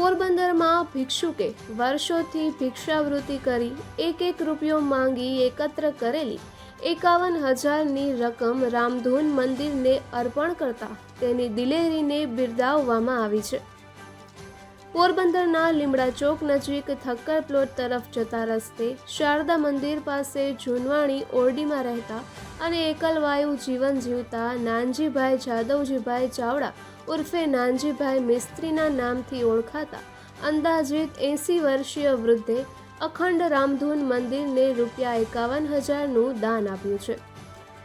પોરબંદરમાં ભિક્ષુકે વર્ષોથી ભિક્ષાવૃત્તિ કરી એક એક રૂપિયો માંગી એકત્ર કરેલી. એકાવન હજારની રકમ રામધૂન મંદિરને અર્પણ કરતા તેની દિલેરીને બિરદાવવામાં આવી છે. પોરબંદરના લીમડા ચોક નજીક થક્કર પ્લોટ તરફ જતા રસ્તે શારદા મંદિર પાસે જૂનવાણી ઓરડીમાં રહેતા અને એકલવાયુ જીવન જીવતા નાનજીભાઈ જાદવજીભાઈ ચાવડા ઉર્ફે નાનજીભાઈ મિસ્ત્રીના નામથી ઓળખાતા અંદાજિત એંસી વર્ષીય વૃદ્ધે અખંડ રામધૂન મંદિરને રૂપિયા એકાવન હજારનું દાન આપ્યું છે.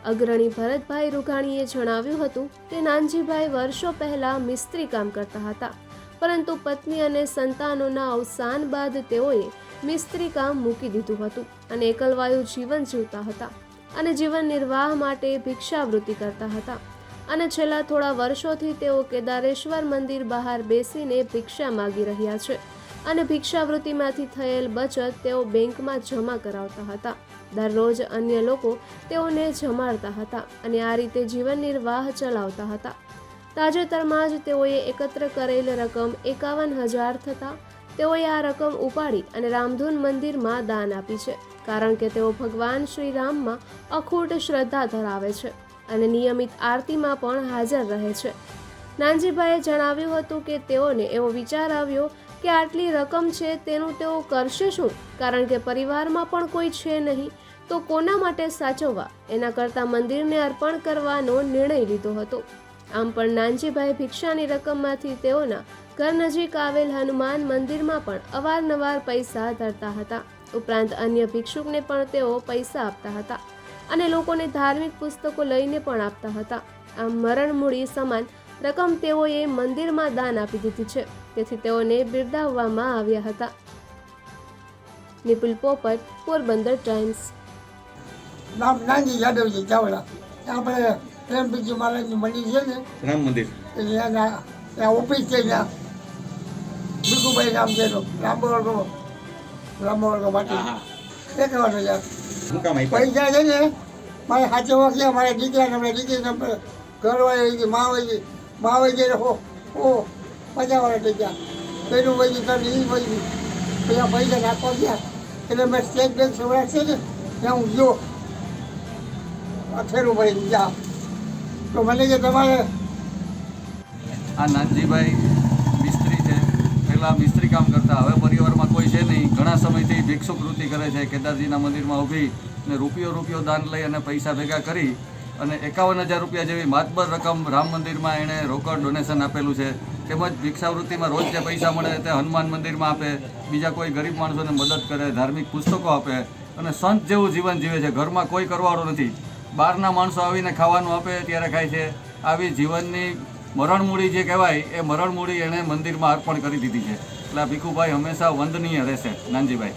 અગ્રણી ભરતભાઈ રૂઘાણીએ જણાવ્યું હતું કે નાનજીભાઈ વર્ષો પહેલા મિસ્ત્રી કામ કરતા હતા, પરંતુ પત્ની અને સંતાનોના અવસાન બાદ તેઓએ મિસ્ત્રી કામ મૂકી દીધું હતું અને એકલવાયુ જીવન જીવતા હતા. અને જીવન નિર્વાહ માટે ભિક્ષાવૃત્તિ કરતા હતા. અને છેલ્લા થોડા વર્ષોથી તેઓ કેદારેશ્વર મંદિર બહાર બેસીને ભિક્ષા માગી રહ્યા છે અને ભિક્ષાવૃત્તિમાંથી થયેલ બચત તેઓ બેંકમાં જમા કરાવતા હતા. દરરોજ અન્ય લોકો તેઓને જમાડતા હતા અને આ રીતે જીવન નિર્વાહ ચલાવતા હતા. તાજેતરમાં જ તેઓએ એકત્ર કરેલ રકમ એકાવન હજાર થતાં તેઓએ આ રકમ ઉપાડી અને રામધૂન મંદિરમાં દાન આપી છે, કારણ કે તેઓ ભગવાન શ્રી રામમાં અખૂટ શ્રદ્ધા ધરાવે છે અને નિયમિત આરતીમાં પણ હાજર રહે છે. નાનજીભાઈએ જણાવ્યું હતું કે તેઓને એવો વિચાર આવ્યો કે આટલી રકમ છે તેનું તેઓ કરશે શું? કારણ કે પરિવારમાં પણ કોઈ છે નહીં, તો કોના માટે સાચવવા? એના કરતાં મંદિરને અર્પણ કરવાનો નિર્ણય લીધો હતો. આમ પણ નાનજીભાઈ ભિક્ષાની રકમમાંથી તેઓના ઘર નજીક આવેલ હનુમાન મંદિરમાં પણ અવારનવાર પૈસા ધરતા હતા. ઉપરાંત અન્ય ભિક્ષુકને પણ તેઓ પૈસા આપતા હતા અને લોકોને ધાર્મિક પુસ્તકો લઈને પણ આપતા હતા. આમ મરણ મૂડી સમાન રકમ તેઓએ મંદિરમાં દાન આપી દીધી છે. તેથી તેઓને બિરદાવવામાં આવ્યા હતા. નિપુલ પોપટ, પોરબંદર ટાઈમ્સ. નામ નાનજી યાદવજી ચાવડા. આપણે પ્રેમ બીજી મહારાજનું મંદિર છે ને રામ મંદિર. એટલે એના ત્યાં ઓફિસ છે ત્યાં. ભીખુભાઈ નામ છે એનું. રામબોર્ગો રામબોર્ગો માટે વાર યાર શું પૈસા છે ને મારે સાચવવા ગયા મારા દીકરા ને દીકરી નંબર ઘર વાળી ગઈ મા વહી મા વહી ગઈ હો ઓ પચાસ વાળા થઈ ગયા પેલું વહી ગયું તને એ વહી ગયું પેલા પૈસા નાખવા ગયા. એટલે મેં સ્ટેટ બેંક સૌરાષ્ટ્ર છે ને ત્યાં હું ગયો. અથેરું ભાઈ ગયા તો મને કે તમારે આ નાથજીભાઈ મિસ્ત્રી છે. પહેલાં મિસ્ત્રી કામ કરતા, હવે પરિવારમાં કોઈ છે નહીં. ઘણા સમયથી ભિક્ષુક કરે છે. કેદારજીના મંદિરમાં ઊભી અને રૂપિયો રૂપિયો દાન લઈ અને પૈસા ભેગા કરી અને એકાવન હજાર રૂપિયા જેવી માતબર રકમ રામ મંદિરમાં એણે રોકડ ડોનેશન આપેલું છે. તેમજ ભિક્ષાવૃત્તિમાં રોજ જે પૈસા મળે તે હનુમાન મંદિરમાં આપે. બીજા કોઈ ગરીબ માણસોને મદદ કરે, ધાર્મિક પુસ્તકો આપે અને સંત જેવું જીવન જીવે છે. ઘરમાં કોઈ કરવાળો નથી. બહારના માણસો આવીને ખાવાનું આપે, ત્યારે ખાય છે. આવી જીવનની મરણમૂડી જે કહેવાય, એ મરણમૂડી એણે મંદિરમાં અર્પણ કરી દીધી છે. એટલે આ ભીખુભાઈ હંમેશા વંદનીય રહેશે, નાનજીભાઈ.